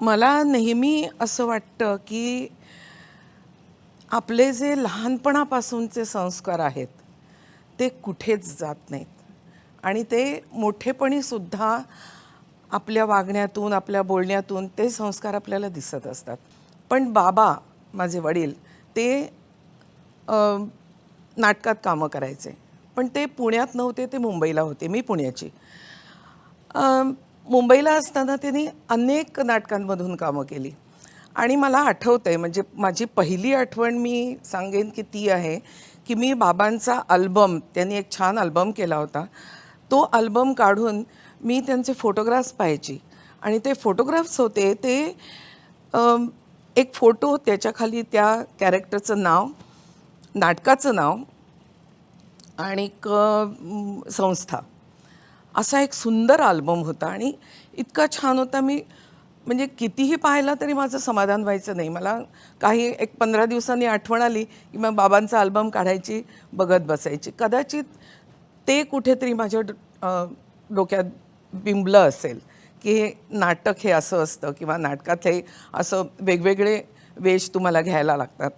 मला नेहमी असं वाटतं की आपले जे लहानपणापासूनचे संस्कार आहेत ते कुठेच जात नाहीत. आणि ते मोठेपणीसुद्धा आपल्या वागण्यातून आपल्या बोलण्यातून ते संस्कार आपल्याला दिसत असतात. पण बाबा माझे वडील ते नाटकात कामं करायचे. पण ते पुण्यात नव्हते ते मुंबईला होते मी पुण्याची. मुंबईला असताना त्यांनी अनेक नाटकांमधून कामं केली. आणि मला आठवतं आहे म्हणजे माझी पहिली आठवण मी सांगेन की ती आहे की मी बाबांचा अल्बम त्यांनी एक छान अल्बम केला होता. तो अल्बम काढून मी त्यांचे फोटोग्राफ्स पाहायची. आणि ते फोटोग्राफ्स होते ते एक फोटो त्याच्याखाली त्या कॅरेक्टरचं नाव नाटकाचं नाव आणि संस्था. असा एक सुंदर आल्बम होता आणि इतका छान होता. मी म्हणजे कितीही पाहिला तरी माझं समाधान व्हायचं नाही. मला काही एक पंधरा दिवसांनी आठवण आली की मग बाबांचा अल्बम काढायची बघत बसायची. कदाचित ते कुठेतरी माझ्या डोक्यात बिंबलं असेल की हे नाटक हे असं असतं किंवा नाटकात हे असं वेगवेगळे वेश तुम्हाला घ्यायला लागतात.